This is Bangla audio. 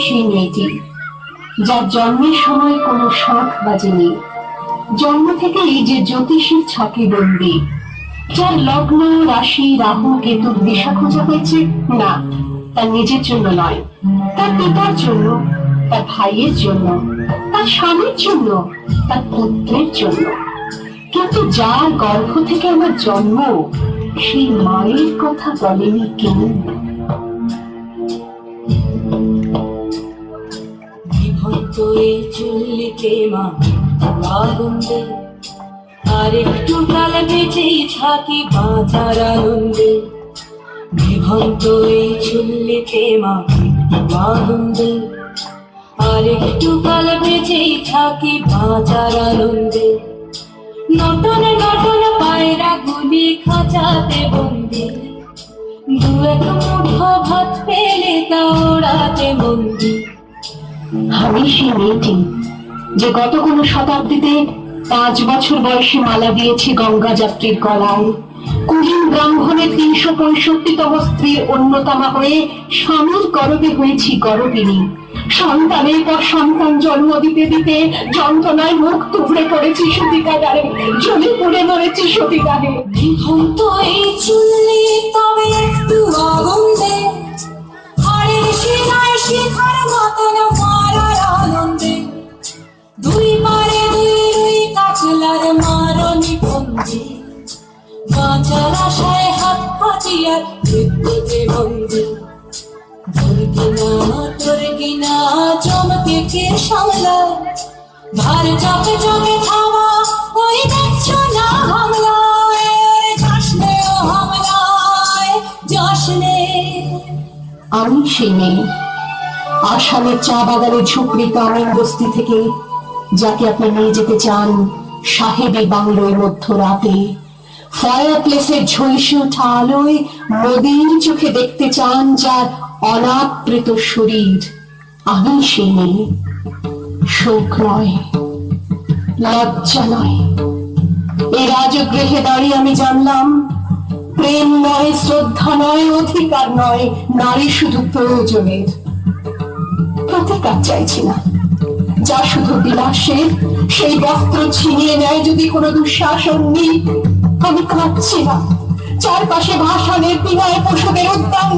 সেই মেয়েটি, যার জন্মের সময় কোনো শাঁখ বাজেনি। জন্ম থেকেই যে জ্যোতিষীর ছকে বন্দি, যার লগ্ন, রাশি, রাহু, কেতুর দিশা খোঁজা হয়েছে, না, তার নিজের জন্য নয়, তার পিতার জন্য, তার ভাইয়ের জন্য, তার স্বামীর জন্য, তার পুত্রের জন্য। কিন্তু যার গর্ভ থেকে আমার জন্ম, সেই মায়ের কথা বলেনি কেউ। এই চুল্লিতে মা? আগুন আর একটু কাল বেঁচেই থাকি বাঁচার আনন্দে। বিভক্ত এই চুল্লিতে মা? আগুন দে আর একটু কাল বেঁচেই থাকি বাঁচার আনন্দে। নটন নতুন পায়রা গুলি খাঁচাতে বন্দি। দু এক মুঠো ভাত পেলে তা ওড়াতে বন্দি। আমি সেই মেয়েটি যে গত কোনো শতাব্দীতে পাঁচ বছর বয়সে মালা দিয়েছি গঙ্গা যাত্রীর গলায়। কুলীন ব্রাহ্মণের তিনশো পঁয়ষট্টিতম স্ত্রীর অন্যতমা হয়ে স্বামীর গরবে হয়েছি গরবিনী। সন্তানের পর সন্তান জন্ম দিতে দিতে যন্ত্রণায় মুখ টুকরে পড়েছি সতীকাগারে জ্বলে পুড়ে মরেছি এই চুল্লি তবে একটু আগুন বাঁচার আশায় হাত মৃত্যুতে আমি সেই মেয়ে, আসামের চা বাগানের ঝুপড়ি কামিন বস্তি থেকে, যাকে আপনি নিয়ে যেতে চান, সাহেবী বাংলোয় মধ্য রাতে ফায়ার প্লেসের ঝলসে ওঠা আলোয় নদীর চোখে দেখতে চান যার অনাবৃত শরীর। আমি সেই মেয়ে। শোক নয়, লজ্জা নয়। এই রাজগৃহে দাঁড়িয়ে আমি জানলাম, প্রেম নয়, শ্রদ্ধা নয়, অধিকার নয়, নারী শুধু প্রয়োজনের। প্রতিকার চাইছি না যা শুধু বিলাসের, সেই বস্ত্র ছিনিয়ে নেয় যদি কোনো দুঃশাসন নেই। আমি কাঁদছি না চারপাশে ভাষণের বিনয় পশুদের উদ্যান